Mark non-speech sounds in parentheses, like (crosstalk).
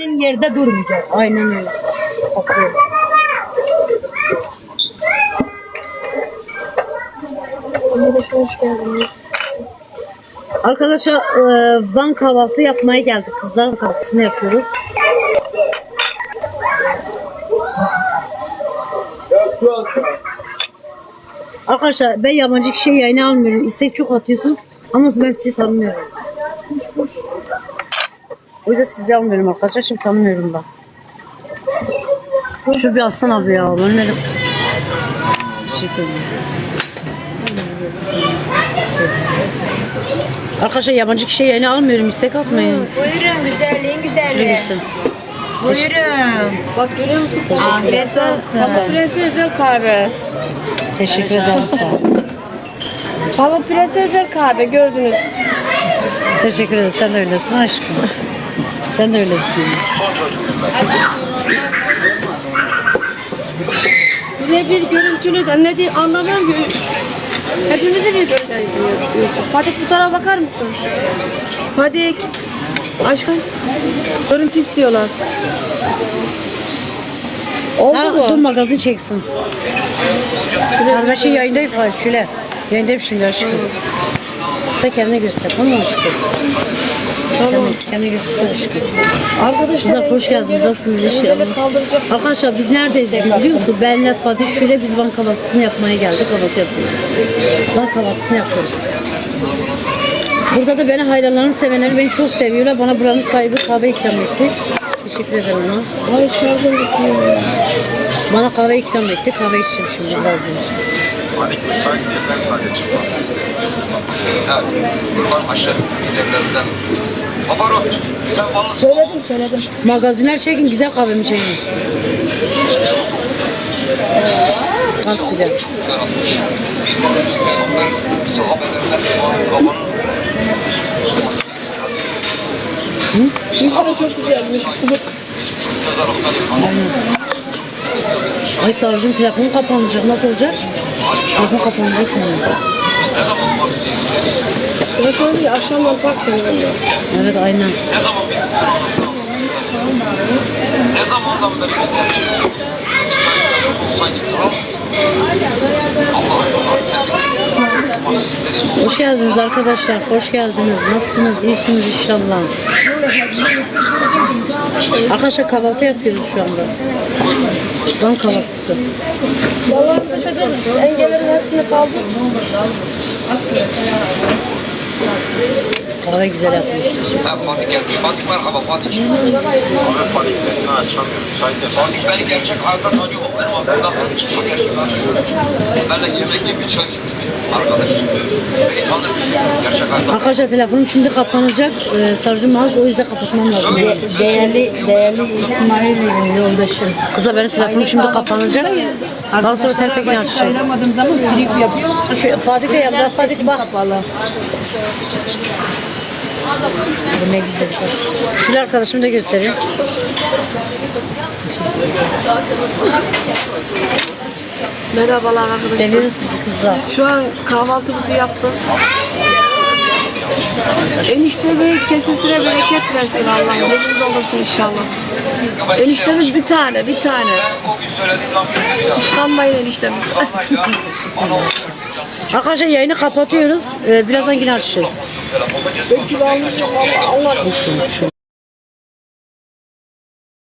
Senin yerde durmayacak. Aynen öyle. Bakıyorum. Arkadaşlar e, Van kahvaltı yapmaya geldik. Kızlar kahvaltısını yapıyoruz. Arkadaşlar ben yabancı kişiye yayına almıyorum. İstek çok atıyorsunuz ama ben sizi tanımıyorum. O yüzden sizi almıyorum arkadaşlar. Şimdi tanımıyorum ben. Şu bir alsana abi ya. Ben ne Teşekkür ederim. Arkadaşlar yabancı kişiye yayına almıyorum. İstek atmayın. Buyurun güzelliğin güzelliği. Buyurun. Bak görüyor musun? Afiyet olsun. Pamuk Prensi özel kahve. Teşekkür ederim sağ olun. Pamuk Prensi özel kahve gördünüz. Teşekkür ederim. Sen de öylesin aşkım. Sen de öylesin. Birebir görüntülü de ne diye anlamıyorum ki. Hepimizi bir görüntülü. Fatih bu tarafa bakar mısın? Fatih. Aşkım. Görüntü istiyorlar. Oldu Ha, mu? dur magazin çeksin. Ben şimdi yayındayım falan şöyle. Yayındayım şimdi aşkım. Sen kendini göster tamam mı aşkım? Tamam. Kendini göster. Arkadaşlar. Kızlar hoş geldiniz. Nasılsınız inşallah? Arkadaşlar biz neredeyiz biliyor musun? Benle Fatih şöyle biz van kahvaltısını yapmaya geldik. Kahvaltı yapıyoruz. Van kahvaltısını yapıyoruz. Burada da beni hayranlarım, sevenlerim beni çok seviyorlar. Bana buranın sahibi kahve ikram etti. Teşekkür ederim ona. Ay şarjım bitiyor. Bana kahve ikram etti. Kahve içeceğim şimdi birazdan. Panik müsait yerden sadece çıkmaz. Evet, şuradan aşağı evlerinden. Söyledim söyledim. Magazinler çekin, güzel kahvemi çekin. Peygamber sahabelerinden babanın İlkara çok güzelmiş. Ay Sarıcığım telefonu kapanacak. Nasıl olacak? Telefon kapanacak şimdi. Diyor akşamdan kalk telefonu. Evet aynen. Ne zaman bir Ne zamandan beri Hoş geldiniz arkadaşlar. Hoş geldiniz. Nasılsınız? İyisiniz inşallah. Arkadaşlar kahvaltı yapıyoruz şu anda. Van kahvaltısı. Vallahi yaşadım. Engellerin hepsini kaldım. Kahve güzel yapmışlar. Ha Fatih gelmiş. Fatih merhaba Fatih. Abi Fatih sesini açamıyor. Müsait değil. Fatih beni gerçek hayatta tanıyor. Benim aklımda Fatih çıkma gerçek hayatta. Benimle yemek yemeye çalıştı. Arkadaş. Beni tanır. Gerçek hayatta. Arkadaşlar telefonum şimdi kapanacak. Ee, Sarıcım az o yüzden kapatmam lazım. Değerli, değerli İsmail yoldaşım. Kızlar benim telefonum şimdi kapanacak. Daha sonra telefonu açacağız. Aramadığım zaman trip yapıyor. Şu Fatih de yaptı. Fatih bak. Bu ne güzel. Şöyle arkadaşımı da göstereyim. Merhabalar arkadaşlar. Seviyoruz sizi kızlar. Şu an kahvaltımızı yaptım. Eniştemin kesesine bereket versin Allah. Memnun olursun inşallah. Eniştemiz bir tane, bir tane. Kıskanmayın eniştemiz. (laughs) Arkadaşlar yayını kapatıyoruz. Ee, birazdan yine açacağız. Belki de almışım Allah Allah. Olsun şu.